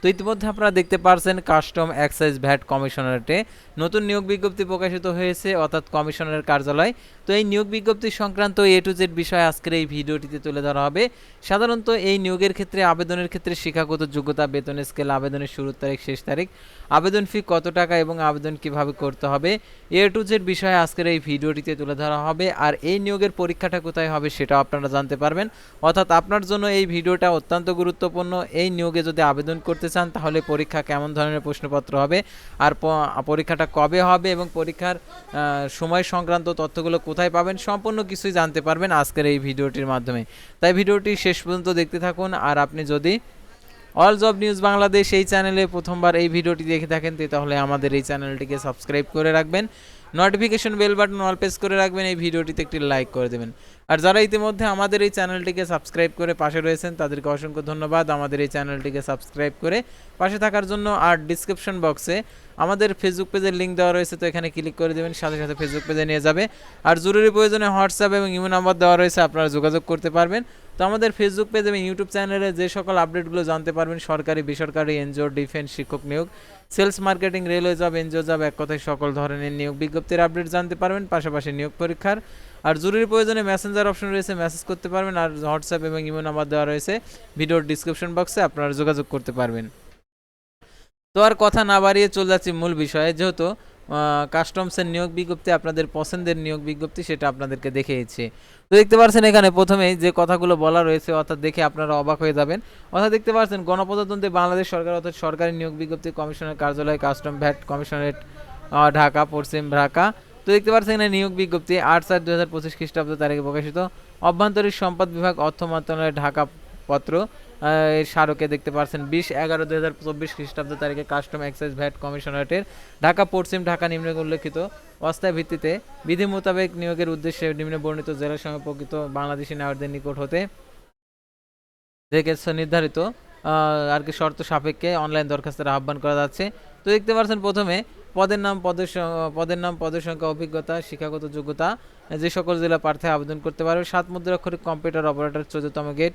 তো ইতিমধ্যে আপনারা দেখতে পারছেন কাস্টম এক্সাইজ ভ্যাট কমিশনারেটে নতুন নিয়োগ বিজ্ঞপ্তি প্রকাশিত হয়েছে, অর্থাৎ কমিশনারের কার্যালয়। তো এই নিয়োগ বিজ্ঞপ্তি সংক্রান্ত এ টু জেড বিষয় আজকের এই ভিডিওটিতে তুলে ধরা হবে। সাধারণত এই নিয়োগের ক্ষেত্রে, আবেদনের ক্ষেত্রে শিক্ষাগত যোগ্যতা বেতনের স্কেল, আবেদনের শুরুর তারিখ, শেষ তারিখ, আবেদন ফি কত টাকা এবং আবেদন কীভাবে করতে হবে এ টু জেড বিষয়ে আজকের এই ভিডিওটিতে তুলে ধরা হবে। আর এই নিয়োগের পরীক্ষাটা কোথায় হবে সেটাও আপনারা জানতে পারবেন। অর্থাৎ আপনার জন্য এই ভিডিওটা অত্যন্ত গুরুত্বপূর্ণ। এই নিয়োগে যদি আবেদন করতে চান, তাহলে পরীক্ষা কেমন ধরনের প্রশ্নপত্র হবে? আর পরীক্ষাটা কবে হবে এবং পরীক্ষার সময় সংক্রান্ত তথ্যগুলো কোথায় পাবেন সম্পূর্ণ কিছুই জানতে পারবেন আজকের এই ভিডিওটির মাধ্যমে। তাই ভিডিওটি শেষ পর্যন্ত দেখতে থাকুন, আর আপনি যদি অল জব নিউজ বাংলাদেশ এই চ্যানেলে প্রথমবার এই ভিডিওটি দেখে থাকেন তাহলে আমাদের এই চ্যানেলটিকে সাবস্ক্রাইব করে রাখবেন। Notification bell button all press করে রাখবেন, এই ভিডিওটিতে একটি লাইক করে দেবেন। আর যারা ইতিমধ্যে আমাদের এই চ্যানেলটিকে সাবস্ক্রাইব করে পাশে রয়েছেন, তাদেরকে অসংখ্য ধন্যবাদ। আমাদের এই চ্যানেলটিকে সাবস্ক্রাইব করে পাশে থাকার জন্য আর ডিসক্রিপশন বক্সে আমাদের ফেসবুক পেজের লিঙ্ক দেওয়া রয়েছে, তো এখানে ক্লিক করে দেবেন, সাথে সাথে ফেসবুক পেজে নিয়ে যাবে। আর জরুরি প্রয়োজনে হোয়াটসঅ্যাপ এবং ইমো নাম্বার দেওয়া রয়েছে, আপনারা যোগাযোগ করতে পারবেন। তো আমাদের ফেসবুক পেজ এবং ইউটিউব চ্যানেলে যে সকল আপডেটগুলো জানতে পারবেন, সরকারি, বেসরকারি এনজিও ডিফেন্স শিক্ষক নিয়োগ sales marketing railway job NGO job এক কথায় সকল ধরনের নিয়োগ বিজ্ঞপ্তির আপডেট জানতে পারবেন, পাশাপাশি নিয়োগ পরীক্ষার। আর জরুরি প্রয়োজনে মেসেঞ্জার অপশন রয়েছে মেসেজ করতে পারবেন, আর হোয়াটসঅ্যাপ এবং ইমো নাম্বার দেওয়া রয়েছে, ভিডিওর ডিসক্রিপশন বক্সে আপনারা যোগাযোগ করতে পারবেন। তো আর কথা না বাড়িয়ে চলে যাচ্ছি মূল বিষয়ে, যেহেতু কাস্টমসের নিয়োগ বিজ্ঞপ্তি, আপনাদের পছন্দের নিয়োগ বিজ্ঞপ্তি, সেটা আপনাদেরকে দেখিয়েছি। তো দেখতে পাচ্ছেন এখানে প্রথমেই যে কথাগুলো বলা রয়েছে, অর্থাৎ দেখে আপনারা অবাক হয়ে যাবেন। অর্থাৎ দেখতে পাচ্ছেন, গণপ্রজাতন্ত্রী বাংলাদেশ সরকার, অর্থাৎ সরকারি নিয়োগ বিজ্ঞপ্তি, কমিশনের কার্যালয় কাস্টম ভ্যাট, কমিশনারেট ঢাকা, পশ্চিম ঢাকা। তো দেখতে পাচ্ছেন এখানে নিয়োগ বিজ্ঞপ্তি, আট চার দু হাজার পঁচিশ খ্রিস্টাব্দ তারিখে প্রকাশিত। অভ্যন্তরীণ সম্পদ বিভাগ, অর্থ মন্ত্রণালয়ের ঢাকা পত্র এর স্মারকে দেখতে পাচ্ছেন বিশ এগারো দু হাজার চব্বিশ খ্রিস্টাব্দ তারিখে কাস্টম এক্সাইজ ভ্যাট কমিশনারেটের ঢাকা পশ্চিম ঢাকা নিম্নে উল্লেখিত অস্থায়ী ভিত্তিতে বিধি মোতাবেক নিয়োগের উদ্দেশ্যে নিম্নে বর্ণিত জেলার সঙ্গে প্রকৃত বাংলাদেশি নাগরিকদের নিকট হতে থেকে নির্ধারিত আর কি শর্ত সাপেক্ষে অনলাইন দরখাস্তের আহ্বান করা যাচ্ছে। তো দেখতে পাচ্ছেন প্রথমে পদের নাম, পদের পদের নাম, পদের সংখ্যা, অভিজ্ঞতা, শিক্ষাগত যোগ্যতা, যে সকল জেলা প্রার্থী আবেদন করতে পারবে। সাত মুদ্রাক্ষরিক কম্পিউটার অপারেটর, চোদ্দতম গেট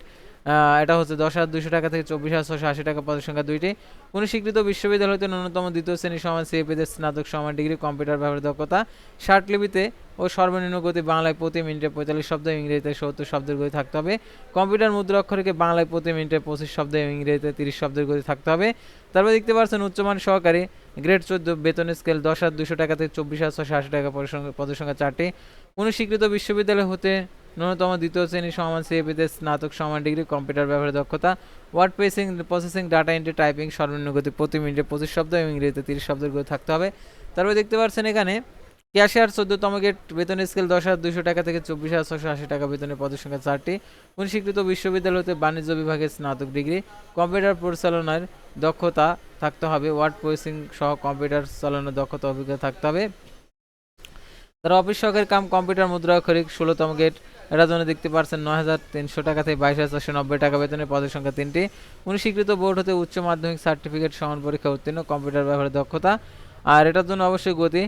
এটা হচ্ছে দশ হাজার দুশো টাকা থেকে চব্বিশ হাজার ছশো আশি টাকা পদের সংখ্যা দুইটি। কোনো স্বীকৃত বিশ্ববিদ্যালয় হতে ন্যূনতম দ্বিতীয় শ্রেণি সমান সিএপিতে স্নাতক সমান ডিগ্রি, কম্পিউটার ব্যবহার দক্ষতা লিপিতে ও সর্বনিম্ন গতি বাংলায় প্রতি মিনিটে পঁয়তাল্লিশ শব্দ, ইংরেজিতে সত্তর শব্দের গতি থাকতে হবে। কম্পিউটার মুদ্রা অক্ষরকে বাংলায় প্রতি মিনিটে পঁচিশ শব্দ এবং ইংরেজিতে তিরিশ শব্দের গতি থাকতে হবে। তারপর দেখতে পাচ্ছেন উচ্চমান সহকারী, গ্রেড চোদ্দ, বেতন স্কেল দশ হাজার দুশো টাকা থেকে চব্বিশ হাজার ছশো আশি টাকা পদের সংখ্যা চারটি। কোনো স্বীকৃত বিশ্ববিদ্যালয় হতে ন্যূনতম দ্বিতীয় শ্রেণি সমান সিএপিতে স্নাতক সমান ডিগ্রি, কম্পিউটার ব্যবহারের দক্ষতা, word pacing processing, data entry, typing, সর্বনিম্ন গতি প্রতি মিনিটে পঁচিশ শব্দ এবং ইংরেজিতে তিরিশ শব্দের গতি থাকতে হবে। তারপরে দেখতে পাচ্ছেন এখানে, ক্যাশিয়ার চোদ্দতম গেট, বেতন স্কেল দশ হাজার দুশো টাকা থেকে চব্বিশ হাজার ছশো আশি টাকা বেতনের পদের সংখ্যা চারটি। কোন স্বীকৃত বিশ্ববিদ্যালয় হতে বাণিজ্য বিভাগের স্নাতক ডিগ্রি, কম্পিউটার পরিচালনার দক্ষতা থাকতে হবে, ওয়ার্ড প্রসেসিং সহ কম্পিউটার চালানোর দক্ষতা অভিজ্ঞতা থাকতে হবে। তারা অফিস সহকারী কাম কম্পিউটার মুদ্রা খরিক ষোলোতম গেট এটার জন্য দেখতে পাচ্ছেন নয় হাজার তিনশো টাকা থেকে বাইশ হাজার চারশো নব্বই টাকা বেতনের পদের সংখ্যা তিনটি। উনি স্বীকৃত বোর্ড হতে উচ্চ মাধ্যমিক সার্টিফিকেট সমান পরীক্ষা উত্তীর্ণ, কম্পিউটার ব্যবহারের দক্ষতা। আর এটার জন্য অবশ্যই গতি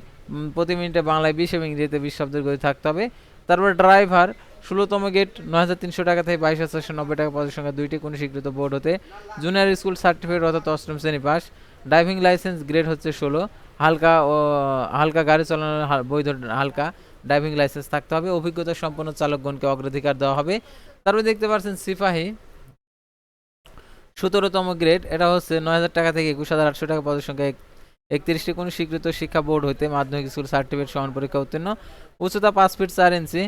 প্রতি মিনিটে বাংলায় বিশ এবং ইংরেজিতে বিশ শব্দের গতি থাকতে হবে। তারপর ড্রাইভার, ষোলোতম গেট, নয় হাজার তিনশো টাকা থেকে বাইশ হাজার চারশো নব্বই টাকা পদের সংখ্যা দুইটি কোনো স্বীকৃত বোর্ড হতে। জুনিয়র স্কুল সার্টিফিকেট অর্থাৎ অষ্টম শ্রেণি পাস। ড্রাইভিং লাইসেন্স গ্রেড হচ্ছে ষোলো। হালকা, ও, হালকা গাড়ি চালানোর বৈধ হালকা ড্রাইভিং লাইসেন্স থাকতে হবে। অভিজ্ঞতা সম্পন্ন চালকগণকে অগ্রাধিকার দেওয়া হবে। তারপরে দেখতে পাচ্ছেন সিপাহী। সতেরোতম গ্রেড এটা হচ্ছে নয় হাজার টাকা থেকে একুশ হাজার আটশো টাকা পদের সংখ্যা। একত্রিশটি কোনো স্বীকৃত শিক্ষা বোর্ড হইতে মাধ্যমিক স্কুল সার্টিফিকেট সমান পরীক্ষা উত্তীর্ণ। উচ্চতা পাঁচ ফিট চার ইঞ্চি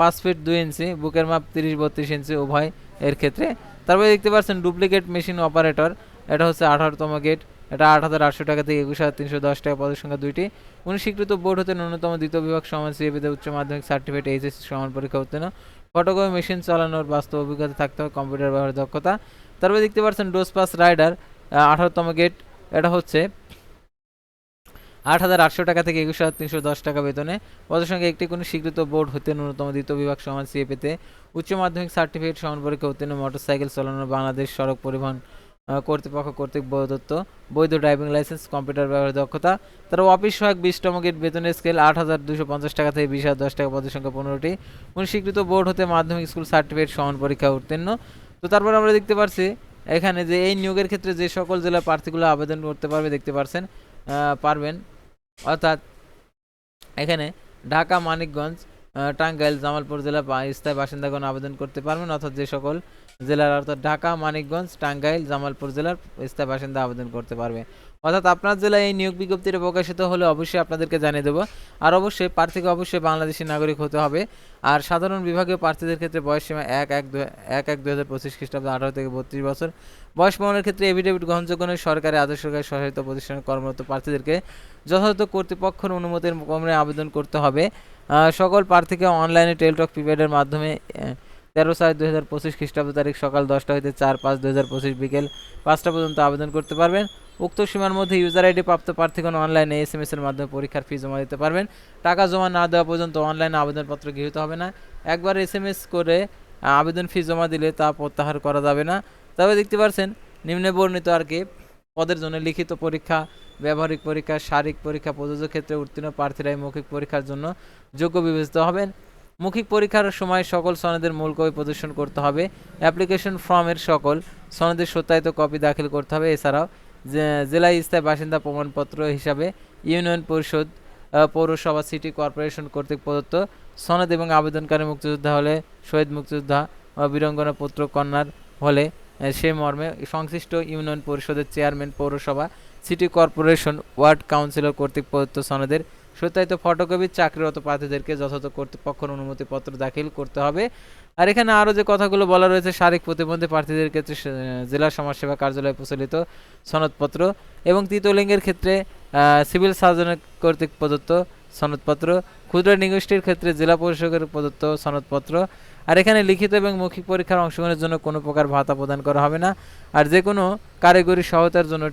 পাঁচ ফিট দুই ইঞ্চি, বুকের মাপ তিরিশ, বত্রিশ ইঞ্চি উভয় এর ক্ষেত্রে। তারপরে দেখতে পাচ্ছেন ডুপ্লিকেট মেশিন অপারেটর এটা হচ্ছে আঠারোতম গেট এটা আট হাজার আটশো টাকা থেকে একুশ হাজার তিনশো দশ টাকা পদের সংখ্যা দুইটি। কোনো স্বীকৃত বোর্ড হতে ন্যূনতম দ্বিতীয় বিভাগ সমান সিএপিতে উচ্চ মাধ্যমিক সার্টিফিকেট এইচএসসি সমান পরীক্ষা উত্তীর্ণ। ফটোকপি মেশিন চালানোর বাস্তব অভিজ্ঞতা থাকতে হবে কম্পিউটার ব্যবহারের দক্ষতা। তারপরে দেখতে পাচ্ছেন ডোজ পাস রাইডার আঠারোতম গেট এটা হচ্ছে আট হাজার আটশো টাকা থেকে একুশ হাজার তিনশো দশ টাকা বেতনে। পদের সঙ্গে একটি কোনো স্বীকৃত বোর্ড হতে ন্যূনতম দ্বিতীয় বিভাগ সমান সিএপিতে উচ্চ মাধ্যমিক সার্টিফিকেট সমান পরীক্ষা উত্তীর্ণ মোটরসাইকেল চালানো বাংলাদেশ সড়ক পরিবহন কর্তৃপক্ষ কর্তৃক প্রদত্ত বৈধ ড্রাইভিং লাইসেন্স, কম্পিউটার ব্যবহারের দক্ষতা। তার অফিস সহায়ক বিশতম গেট, বেতনের স্কেল আট হাজার দুশো পঞ্চাশ টাকা থেকে বিশ হাজার দশ টাকা পদের সংখ্যা পনেরোটি। কোন স্বীকৃত বোর্ড হতে মাধ্যমিক স্কুল সার্টিফিকেট সমান পরীক্ষা উত্তীর্ণ। তো তারপর আমরা দেখতে পারছি, এখানে যে এই নিয়োগের ক্ষেত্রে যে সকল জেলার প্রার্থীগুলো আবেদন করতে পারবে, দেখতে পারছেন পারবেন। অর্থাৎ এখানে ঢাকা, মানিকগঞ্জ টাঙ্গাইল, জামালপুর জেলা স্থায়ী বাসিন্দাগণ আবেদন করতে পারবেন। অর্থাৎ যে সকল জেলার অর্থাৎ ঢাকা, মানিকগঞ্জ, টাঙ্গাইল, জামালপুর জেলার স্থায়ী বাসিন্দা আবেদন করতে পারবে। অর্থাৎ আপনার জেলায় এই নিয়োগ বিজ্ঞপ্তিটা প্রকাশিত হলে অবশ্যই আপনাদেরকে জানিয়ে দেবো। আর অবশ্যই প্রার্থীকে অবশ্যই বাংলাদেশি নাগরিক হতে হবে। আর সাধারণ বিভাগীয় প্রার্থীদের ক্ষেত্রে বয়স সীমা এক এক দু- এক এক, দুই হাজার পঁচিশ খ্রিস্টাব্দ, আঠারো থেকে বত্রিশ বছর। বয়স প্রমাণের ক্ষেত্রে এভিডেভিট গ্রহণযোগ্য নয়। সরকারি আদর্শকারী সহায়িত প্রতিষ্ঠানে কর্মরত প্রার্থীদেরকে যথাযথ কর্তৃপক্ষের অনুমতির ক্রমে আবেদন করতে হবে। সকল প্রার্থীকে অনলাইনে টেলটক প্রিপেডের মাধ্যমে তেরো চার দুই হাজার পঁচিশ খ্রিস্টাব্দ তারিখ সকাল দশটা হইতে চার পাঁচ দুই হাজার পঁচিশ বিকেল পাঁচটা পর্যন্ত আবেদন করতে পারবেন। উক্ত সীমার মধ্যে ইউজার আইডি প্রাপ্ত প্রার্থীগণ অনলাইনে এস এম এর মাধ্যমে পরীক্ষার ফি জমা দিতে পারবেন। টাকা জমা না দেওয়া পর্যন্ত অনলাইনে আবেদনপত্র গৃহীত হবে না। একবার এস এম এস করে আবেদন ফি জমা দিলে তা প্রত্যাহার করা যাবে না। তবে দেখতে পাচ্ছেন নিম্নে বর্ণিত আর কি, পদের জন্য লিখিত পরীক্ষা, ব্যবহারিক পরীক্ষা, শারীরিক পরীক্ষা, প্রযোজ্য ক্ষেত্রে উত্তীর্ণ প্রার্থীরাই মৌখিক পরীক্ষার জন্য যোগ্য বিবেচিত হবেন। মৌখিক পরীক্ষার সময় সকল সনদের মূল কপি প্রদর্শন করতে হবে। অ্যাপ্লিকেশন ফর্মের সকল সনদের সত্যায়িত কপি দাখিল করতে হবে। এছাড়াও জেলায় স্থায়ী বাসিন্দা প্রমাণপত্র হিসাবে ইউনিয়ন পরিষদ পৌরসভা, সিটি কর্পোরেশন কর্তৃক প্রদত্ত সনদ এবং আবেদনকারী মুক্তিযোদ্ধা হলে শহীদ মুক্তিযোদ্ধা বীরঙ্গনা পুত্র কন্যার হলে সে মর্মে সংশ্লিষ্ট ইউনিয়ন পরিষদের চেয়ারম্যান, পৌরসভা, সিটি কর্পোরেশন, ওয়ার্ড কাউন্সিলর কর্তৃক প্রদত্ত সনদের সত্যায়িত ফটোকপি চাকরিরত প্রার্থীদেরকে যথাযথ কর্তৃপক্ষের অনুমতিপত্র দাখিল করতে হবে। আর এখানে আরও যে কথাগুলো বলা রয়েছে শারীরিক প্রতিবন্ধী প্রার্থীদের ক্ষেত্রে জেলা সমাজসেবা কার্যালয়ে প্রচলিত সনদপত্র এবং তৃতীয়লিঙ্গের ক্ষেত্রে সিভিল সার্জনের কর্তৃক প্রদত্ত সনদপত্র, ক্ষুদ্র নিগোষ্ঠীর ক্ষেত্রে জেলা পরিষদের প্রদত্ত সনদপত্র। আর এখানে লিখিত এবং মৌখিক পরীক্ষার অংশগ্রহণের জন্য কোনো প্রকার ভাতা প্রদান করা হবে না। আর যে কোনো কারিগরি সহায়তার জন্য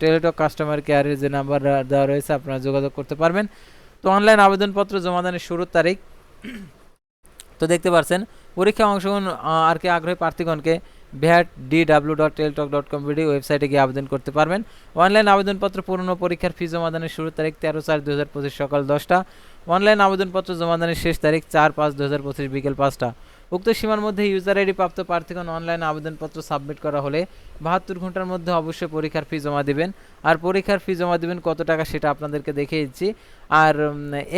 টেলিটক কাস্টমার কেয়ারের যে নাম্বার দেওয়া রয়েছে, আপনারা যোগাযোগ করতে পারবেন। তো অনলাইন আবেদনপত্র জমা দানের শুরুর তারিখ। তো দেখতে পাচ্ছেন পরীক্ষা অংশগ্রহণ আর কি আগ্রহী প্রার্থীগণকে ভ্যাট D W dot Teletalk dot com BD ওয়েবসাইটে গিয়ে আবেদন করতে পারবেন। অনলাইন আবেদনপত্র পূর্ণ পরীক্ষার ফি জমা দানের শুরুর তারিখ তেরো চার দু হাজার পঁচিশ সকাল দশটা। অনলাইন আবেদনপত্র জমা দানের শেষ তারিখ চার পাঁচ দু হাজার পঁচিশ বিকেল পাঁচটা। উক্ত সীমার মধ্যে ইউজার আইডি প্রাপ্ত প্রার্থীগণ অনলাইন আবেদনপত্র সাবমিট করা হলে বাহাত্তর ঘণ্টার মধ্যে অবশ্যই পরীক্ষার ফি জমা দিবেন। আর পরীক্ষার ফি জমা দিবেন কত টাকা সেটা আপনাদেরকে দেখিয়ে দিচ্ছি। আর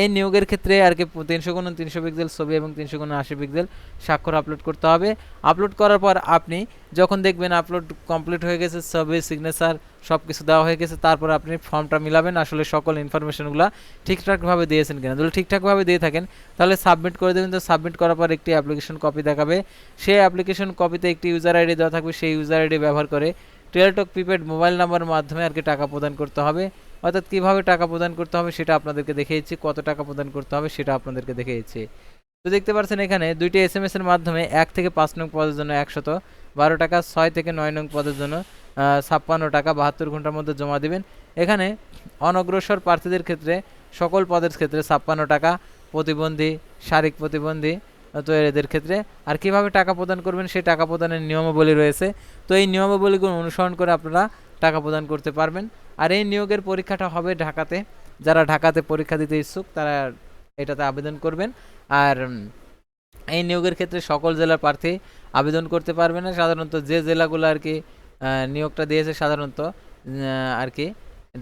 এই নিয়োগের ক্ষেত্রে আর কি তিনশো গুণ তিনশো পিক্সেল ছবি এবং তিনশো গুণ আশি পিক্সেল স্বাক্ষর আপলোড করতে হবে। আপলোড করার পর আপনি যখন দেখবেন আপলোড কমপ্লিট হয়ে গেছে, ছবি সিগনেচার সব কিছু দেওয়া হয়ে গেছে, তারপর আপনি ফর্মটা মিলাবেন। আসলে সকল ইনফরমেশনগুলো ঠিকঠাকভাবে দিয়েছেন কিনা। যদি ঠিকঠাকভাবে দিয়ে থাকেন, তাহলে সাবমিট করে দেবেন। তো সাবমিট করার পর একটি অ্যাপ্লিকেশন কপি দেখাবে। সেই অ্যাপ্লিকেশন কপিতে একটি ইউজার আইডি দেওয়া থাকবে। সেই ইউজার আইডি ব্যবহার করে টেলটক প্রিপেড মোবাইল নাম্বারের মাধ্যমে আর কি টাকা প্রদান করতে হবে। অর্থাৎ কীভাবে টাকা প্রদান করতে হবে সেটা আপনাদেরকে দেখিয়েছি, কত টাকা প্রদান করতে হবে সেটা আপনাদেরকে দেখিয়েছি। তো দেখতে পাচ্ছেন এখানে দুইটি এস এম এর মাধ্যমে এক থেকে পাঁচ নং পদের জন্য একশত বারো টাকা, ছয় থেকে নয় নং পদের জন্য ছাপ্পান্ন টাকা বাহাত্তর ঘণ্টার মধ্যে জমা দিবেন। এখানে অনগ্রসর প্রার্থীদের ক্ষেত্রে, সকল পদের ক্ষেত্রে ছাপ্পান্ন টাকা, প্রতিবন্ধী, শারীরিক প্রতিবন্ধী তো এদের ক্ষেত্রে। আর কীভাবে টাকা প্রদান করবেন সেই টাকা প্রদানের নিয়মাবলী রয়েছে। তো এই নিয়মাবলীগুলো অনুসরণ করে আপনারা টাকা প্রদান করতে পারবেন। আর এই নিয়োগের পরীক্ষাটা হবে ঢাকাতে। যারা ঢাকাতে পরীক্ষা দিতে ইচ্ছুক, তারা এটাতে আবেদন করবেন। আর এই নিয়োগের ক্ষেত্রে সকল জেলার প্রার্থী আবেদন করতে পারবে না। সাধারণত যে জেলাগুলো আর কি নিয়োগটা দিয়েছে সাধারণত আর কি,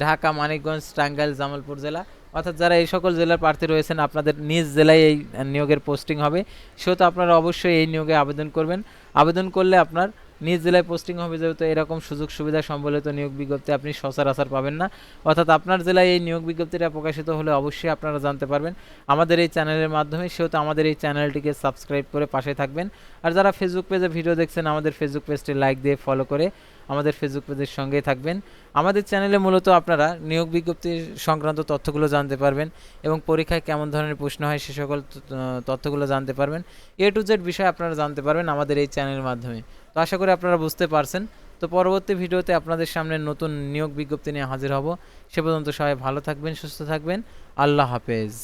ঢাকা, মানিকগঞ্জ, টাঙ্গাইল, জামালপুর জেলা। অর্থাৎ যারা এই সকল জেলার প্রার্থী রয়েছেন, আপনাদের নিজ জেলায় এই নিয়োগের পোস্টিং হবে। সেহেতু আপনারা অবশ্যই এই নিয়োগে আবেদন করবেন। আবেদন করলে আপনার নিজ জেলায় পোস্টিং হবে, যেহেতু এরকম সুযোগ সুবিধা সম্বলিত নিয়োগ বিজ্ঞপ্তি আপনি সচরাচর পাবেন না। অর্থাৎ আপনার জেলায় এই নিয়োগ বিজ্ঞপ্তিটা প্রকাশিত হলে অবশ্যই আপনারা জানতে পারবেন। আমাদের এই চ্যানেলের মাধ্যমে, সেহেতু আমাদের এই চ্যানেলটিকে সাবস্ক্রাইব করে পাশে থাকবেন। আর যারা ফেসবুক পেজে ভিডিও দেখছেন, আমাদের ফেসবুক পেজটি লাইক দিয়ে ফলো করে আমাদের ফেসবুক পেজের সঙ্গেই থাকবেন। আমাদের চ্যানেলে মূলত আপনারা নিয়োগ বিজ্ঞপ্তি সংক্রান্ত তথ্যগুলো জানতে পারবেন এবং পরীক্ষায় কেমন ধরনের প্রশ্ন হয় সে সকল তথ্যগুলো জানতে পারবেন। এ টু জেড বিষয় আপনারা জানতে পারবেন আমাদের এই চ্যানেলের মাধ্যমে। তো আশা করি আপনারা বুঝতে পারছেন। তো পরবর্তী ভিডিওতে আপনাদের সামনে নতুন নিয়োগ বিজ্ঞপ্তি নিয়ে হাজির হব। সে পর্যন্ত সবাই ভালো থাকবেন, সুস্থ থাকবেন। আল্লাহ হাফেজ।